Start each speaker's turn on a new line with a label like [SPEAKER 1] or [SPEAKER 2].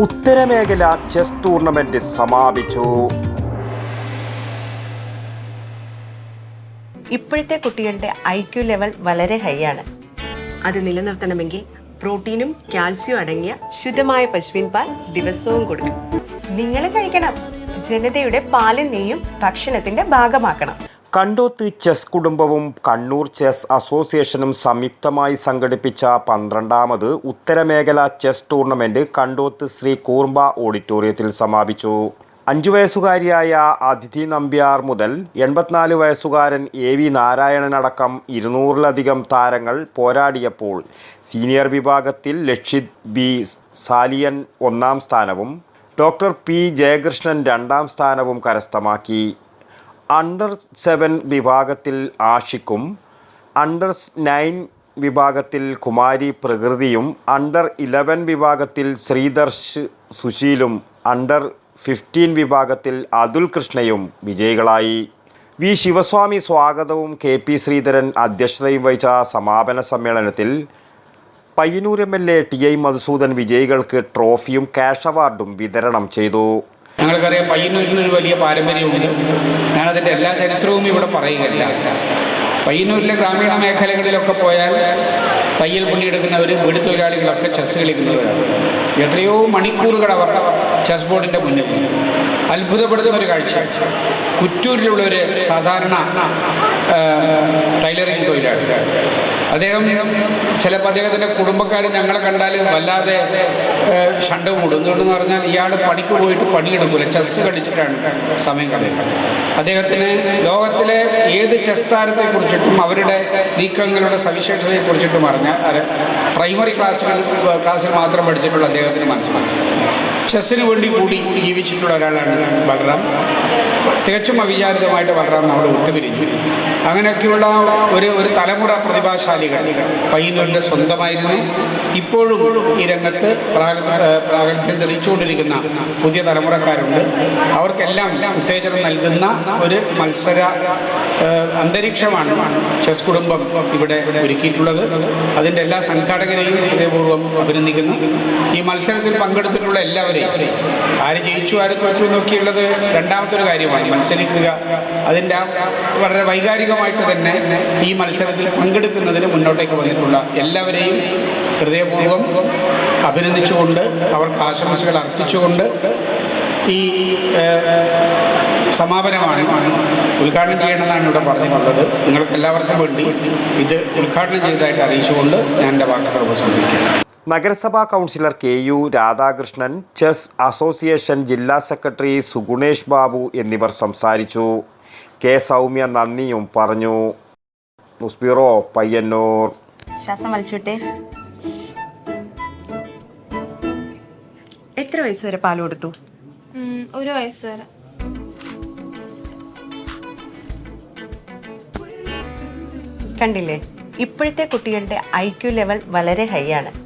[SPEAKER 1] ഉത്തരമേഖല chess tournament സമാപിച്ചു.
[SPEAKER 2] ഇപ്പോഴത്തെ കുട്ടികളുടെ ഐ ക്യു ലെവൽ വളരെ ഹൈ ആണ്. അത് നിലനിർത്തണമെങ്കിൽ പ്രോട്ടീനും കാൽസ്യവും അടങ്ങിയ ശുദ്ധമായ പശുവിൻ പാൽ ദിവസവും കൊടുക്കും നിങ്ങൾ കഴിക്കണം. ജനതയുടെ പാലും നെയ്യും ഭക്ഷണത്തിന്റെ ഭാഗമാക്കണം.
[SPEAKER 1] കണ്ടോത്ത് ചെസ് കുടുംബവും കണ്ണൂർ ചെസ് അസോസിയേഷനും സംയുക്തമായി സംഘടിപ്പിച്ച പന്ത്രണ്ടാമത് ഉത്തരമേഖല ചെസ് ടൂർണമെന്റ് കണ്ടോത്ത് ശ്രീ കൂർമ്പ ഓഡിറ്റോറിയത്തിൽ സമാപിച്ചു. അഞ്ചു വയസ്സുകാരിയായ അതിഥി നമ്പ്യാർ മുതൽ എൺപത്തിനാല് വയസ്സുകാരൻ എ വി നാരായണനടക്കം ഇരുന്നൂറിലധികം താരങ്ങൾ പോരാടിയപ്പോൾ സീനിയർ വിഭാഗത്തിൽ ലക്ഷിത് ബി സാലിയൻ ഒന്നാം സ്ഥാനവും ഡോക്ടർ പി ജയകൃഷ്ണൻ രണ്ടാം സ്ഥാനവും കരസ്ഥമാക്കി. അണ്ടർ സെവൻ വിഭാഗത്തിൽ ആഷിക്കും അണ്ടർ നയൻ വിഭാഗത്തിൽ കുമാരി പ്രകൃതിയും അണ്ടർ ഇലവൻ വിഭാഗത്തിൽ ശ്രീദർശ് സുശീലും അണ്ടർ ഫിഫ്റ്റീൻ വിഭാഗത്തിൽ അതുൽ കൃഷ്ണയും വിജയികളായി. വി. ശിവസ്വാമി സ്വാഗതവും കെ. പി. ശ്രീധരൻ അധ്യക്ഷതയും വഹിച്ച സമാപന സമ്മേളനത്തിൽ Payyanur M. L. A. T. I. Madhusoodan വിജയികൾക്ക് ട്രോഫിയും ക്യാഷ് അവാർഡും വിതരണം ചെയ്തു.
[SPEAKER 3] ഞങ്ങൾക്കറിയാം പയ്യന്നൂരിനൊരു വലിയ പാരമ്പര്യമുണ്ട്. ഞാനതിന്റെ എല്ലാ ചരിത്രവും ഇവിടെ പറയുകയില്ല. പയ്യന്നൂരിലെ ഗ്രാമീണ മേഖലകളിലൊക്കെ പോയാൽ തയ്യൽ പണിയെടുക്കുന്നവർ വീട് തൊഴിലാളികളൊക്കെ ചെസ് കളിക്കുന്നവരാണ്. എത്രയോ മണിക്കൂറുകൾ അവർ ചെസ് ബോർഡിന്റെ മുന്നിൽ അത്ഭുതപ്പെടുത്തുന്ന ഒരു കാഴ്ച. കുറ്റൂരിലുള്ള ഒരു സാധാരണ ടൈലറിംഗ് തൊഴിലാളി. അദ്ദേഹം ചിലപ്പോൾ അദ്ദേഹത്തിന്റെ കുടുംബക്കാർ ഞങ്ങളെ കണ്ടാൽ വല്ലാതെ ഷണ്ട് കൂടും. എന്തുകൊണ്ടെന്ന് പറഞ്ഞാൽ ഇയാൾ പണിക്ക് പോയിട്ട് പണിയെടുക്കില്ല ചെസ് കളിച്ചിട്ടാണ് സമയം കളയുന്നത്. അദ്ദേഹത്തിന് ലോകത്തിലെ ഏത് ചെസ് താരത്തെക്കുറിച്ചിട്ടും അവരുടെ നീക്കങ്ങളുടെ സവിശേഷതയെക്കുറിച്ചിട്ടും അറിഞ്ഞാൽ പ്രൈമറി ക്ലാസ്സുകൾ ക്ലാസ്സിൽ മാത്രം പഠിച്ചിട്ടുള്ള അദ്ദേഹത്തിന് മനസ്സിലാക്കി ചെസ്സിന് വേണ്ടി കൂടി ജീവിച്ചിട്ടുള്ള ഒരാളാണ് ബലറാം. തികച്ചും അവിചാരിതമായിട്ട് വളരാൻ നമ്മൾ വിട്ടുപിരിഞ്ഞു അങ്ങനെയൊക്കെയുള്ള ഒരു ഒരു തലമുറ പ്രതിഭാശാലികൾ പയ്യന്നൂരിന്റെ സ്വന്തമായിരുന്നു. ഇപ്പോഴും ഈ രംഗത്ത് പ്രാഗൽഭ്യം തെളിയിച്ചുകൊണ്ടിരിക്കുന്ന പുതിയ തലമുറക്കാരുണ്ട്. അവർക്കെല്ലാം ഉത്തേജനം നൽകുന്ന ഒരു മത്സര അന്തരീക്ഷമാണ് ചെസ് കുടുംബം ഇവിടെ ഒരുക്കിയിട്ടുള്ളത്. അതിന്റെ എല്ലാ സംഘാടകരെയും ഹൃദയപൂർവം അഭിനന്ദിക്കുന്നു. ഈ മത്സരത്തിൽ പങ്കെടുത്തിട്ടുള്ള എല്ലാവരെയും ആര് ജയിച്ചു ആര് തോറ്റു നോക്കിയുള്ളത് രണ്ടാമത്തെ ഒരു കാര്യമാണ്. മത്സരിക്കുക. അതിന്റെ വളരെ വൈകാരികമായിട്ട് തന്നെ ഈ മത്സരത്തിൽ പങ്കെടുക്കുന്നതിന് മുന്നോട്ടേക്ക് വന്നിട്ടുള്ള എല്ലാവരെയും ഹൃദയപൂർവം അഭിനന്ദിച്ചുകൊണ്ട് അവർക്ക് ആശംസകൾ അർപ്പിച്ചുകൊണ്ട് ഈ സമാപനമാണ് ഉദ്ഘാടനം ചെയ്യണമെന്നാണ് ഇവിടെ പറഞ്ഞിട്ടുള്ളത്. നിങ്ങൾക്ക് എല്ലാവർക്കും വേണ്ടി ഇത് ഉദ്ഘാടനം ചെയ്തതായിട്ട് അറിയിച്ചുകൊണ്ട് ഞാൻ എന്റെ വാക്കുകൾ ഉപസംഹരിക്കുന്നു
[SPEAKER 1] നഗരസഭാ councillor K U Radhakrishnan chess association ജില്ലാ സെക്രട്ടറി സുഗുണേഷ് ബാബു എന്നിവർ സംസാരിച്ചു. കെ സൗമ്യ നന്ദിയും പറഞ്ഞു. News bureau Payyanur.
[SPEAKER 2] ശ്വാസം വലിച്ചുവിട്ടെ. എത്ര വയസ്സ് വരെ പാൽ കൊടുത്തു?
[SPEAKER 4] ഒരു വയസ്സ് വരെ.
[SPEAKER 2] കണ്ടില്ലേ? ഇപ്പോഴത്തെ കുട്ടികളുടെ ഐ ക്യു ലെവൽ വളരെ ഹൈ ആണ്.